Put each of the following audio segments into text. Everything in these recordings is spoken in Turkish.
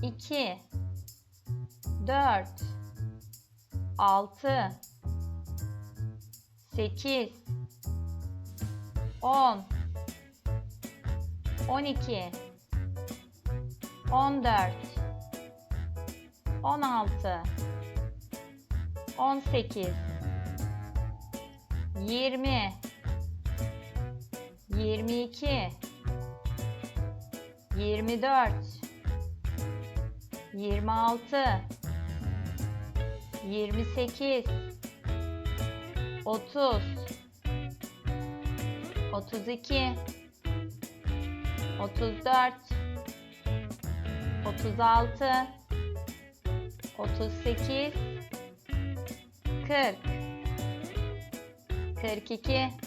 2 4 6 8 10 12 14 16 18 20 22 24 26 28 30 32 34 36 38 40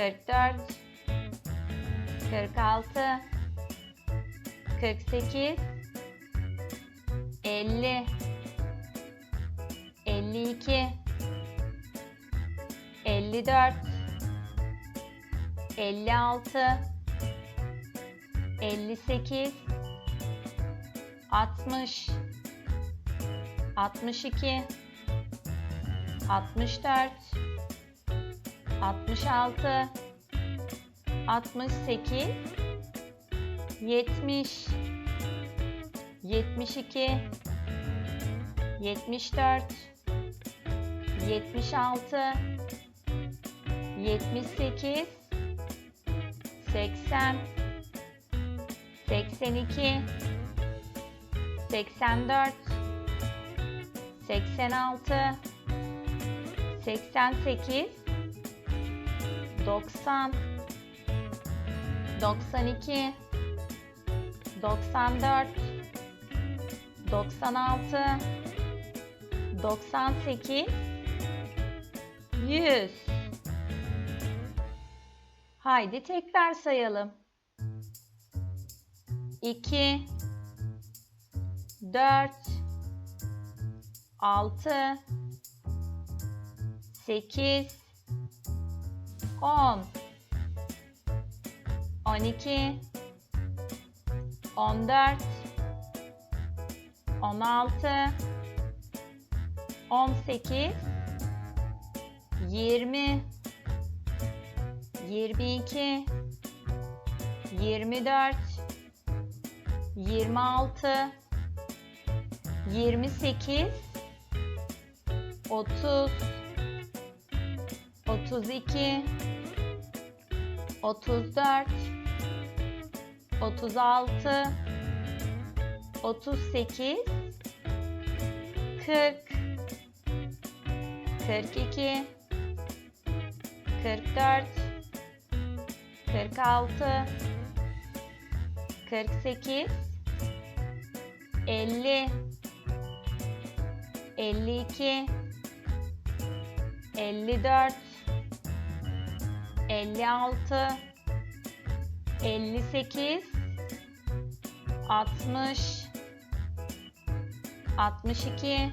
42 44 46 48 50 52 54 56 58 60 62 64 66 68 70 72 74 76 78 80 82 84 86 88 90 92 94 96 98 100 Haydi tekrar sayalım. 2 4 6 8 10 12 14 16 18 20 22 24 26 28 30 32 34 36 38 40 42 44 46 48 50 52 54 56 58 60 62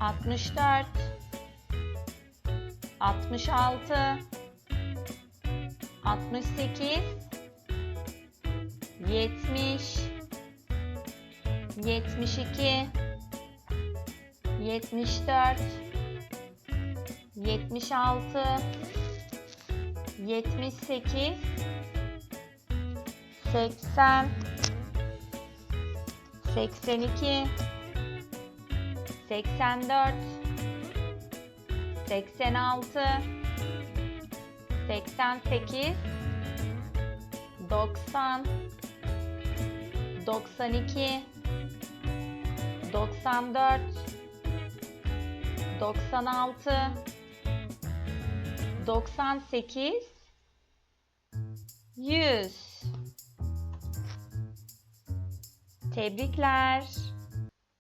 64 66 68 70 72 74 76 78 80 82 84 86 88 90 92 94 96 98 100 Tebrikler.